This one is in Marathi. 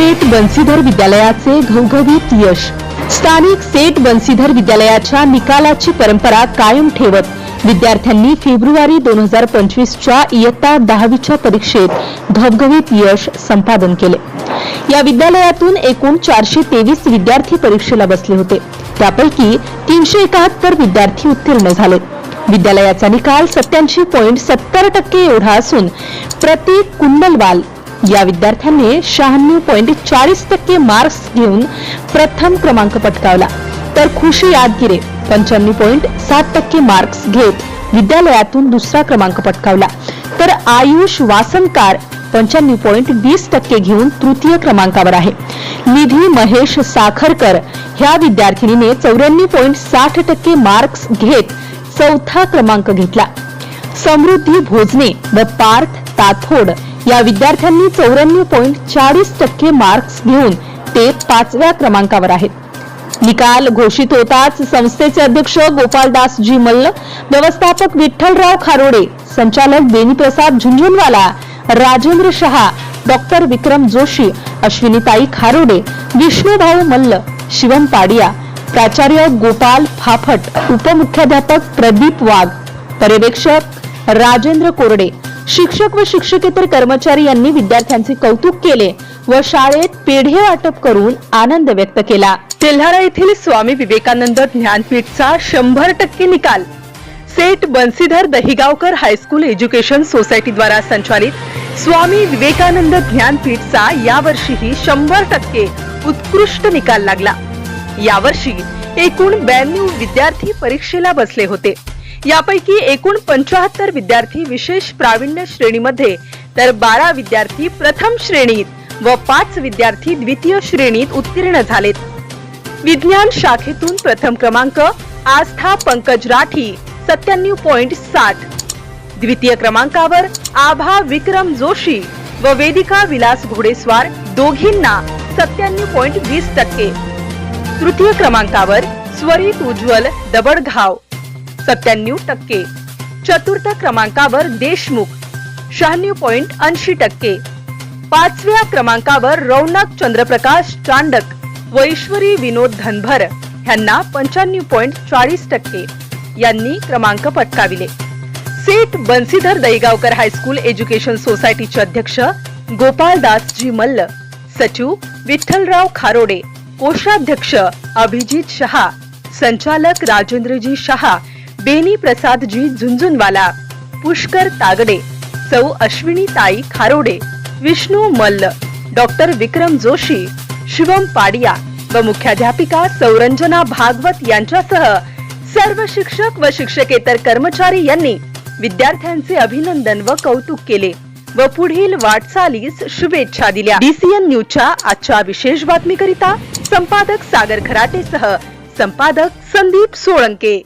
सेठ बन्सीधर विद्यालयाचे घवघवीत यश. स्थानिक सेठ बन्सीधर विद्यालयाच्या निकालाची परंपरा कायम ठेवत विद्यार्थ्यांनी फेब्रुवारी दोन हजार पंचवीसच्या इयत्ता दहावीच्या परीक्षेत घवघवीत यश संपादन केले. या विद्यालयातून एकूण चारशे तेवीस विद्यार्थी परीक्षेला बसले होते. त्यापैकी तीनशे एकाहत्तर विद्यार्थी उत्तीर्ण झाले. विद्यालयाचा निकाल सत्याऐंशी पॉईंट सत्तर टक्के एवढा असून प्रतीक कुंडलवाल या विद्यार्थ्यांनी शहाण्णव पॉईंट चाळीस टक्के मार्क्स घेऊन प्रथम क्रमांक पटकावला. तर खुशी यादगिरे पंच्याण्णव पॉईंट सात टक्के मार्क्स घेत विद्यालयातून दुसरा क्रमांक पटकावला. तर आयुष वासनकार पंच्याण्णव पॉईंट वीस टक्के घेऊन तृतीय क्रमांकावर आहे. निधी महेश साखरकर ह्या विद्यार्थिनीने चौऱ्याण्णव पॉईंट साठ टक्के मार्क्स घेत चौथा क्रमांक घेतला. समृद्धी भोजने व पार्थ ताथोड या विद्यार्थ्यांनी चौऱ्याण्णव पॉईंट चाळीस टक्के मार्क्स घेऊन ते पाचव्या क्रमांकावर आहेत. निकाल घोषित होताच संस्थेचे अध्यक्ष गोपालदासजी मल्ल व्यवस्थापक विठ्ठलराव खारोडे संचालक बेनीप्रसाद झुंझुनवाला राजेंद्र शहा डॉक्टर विक्रम जोशी अश्विनीताई खारोडे विष्णुभाऊ मल्ल शिवम पाडिया प्राचार्य गोपाल फाफट उपमुख्याध्यापक प्रदीप वाघ पर्यवेक्षक राजेंद्र कोरडे शिक्षक व शिक्षकेतर कर्मचारी यांनी विद्यार्थ्यांचे कौतुक केले व शाळेत पेढे वाटप करून आनंद व्यक्त केला. तेल्हारा येथील स्वामी विवेकानंद ज्ञानपीठचा शंभर टक्के निकाल. Seth Bansidhar Dahigaonkar high school education society द्वारा संचालित स्वामी विवेकानंद ज्ञानपीठचा यावर्षीही शंभर टक्के उत्कृष्ट निकाल लागला. यावर्षी एकूण ब्याण्णव विद्यार्थी परीक्षेला बसले होते. यापैकी एकूण पंचाहत्तर विद्यार्थी विशेष प्रावीण्य श्रेणीमध्ये तर बारा विद्यार्थी प्रथम श्रेणीत व पाच विद्यार्थी द्वितीय श्रेणीत उत्तीर्ण झालेत. विज्ञान शाखेतून प्रथम क्रमांक आस्था पंकज राठी सत्त्याण्णव पॉइंट साठ द्वितीय क्रमांकावर आभा विक्रम जोशी व वेदिका विलास घोडेस्वार दोघींना सत्त्याण्णव पॉइंट वीस टक्के. तृतीय क्रमांकावर स्वरित उज्ज्वल दबडघाव सत्त्याण्णव टक्के. चतुर्थ क्रमांकावर देशमुख शहाण्णव पॉइंट ऐंशी टक्के. पाचव्या क्रमांकावर रौनक चंद्रप्रकाश चांडक व ईश्वरी विनोद धनभर ह्यांना पंच्याण्णव पॉइंट चाळीस टक्के. यांनी क्रमांक पटकाविले. सेठ बन्सीधर दहीगावकर हायस्कूल एज्युकेशन सोसायटीचे अध्यक्ष गोपालदासजी मल्ल सचिव विठ्ठलराव खारोडे कोषाध्यक्ष अभिजित शहा संचालक राजेंद्रजी शहा बेनी प्रसादजी झुंझुनवाला पुष्कर तागडे सौ अश्विनी ताई खारोडे विष्णू मल्ल डॉक्टर विक्रम जोशी शिवम पाडिया व मुख्याध्यापिका सौरंजना भागवत यांच्यासह सर्व शिक्षक व शिक्षकेतर कर्मचारी यांनी विद्यार्थ्यांचे अभिनंदन व कौतुक केले व पुढील वाटचालीस शुभेच्छा दिल्या. डीसीएन न्यूजच्या आजच्या विशेष बातमीकरिता संपादक सागर खराटेसह संपादक संदीप सोळंके.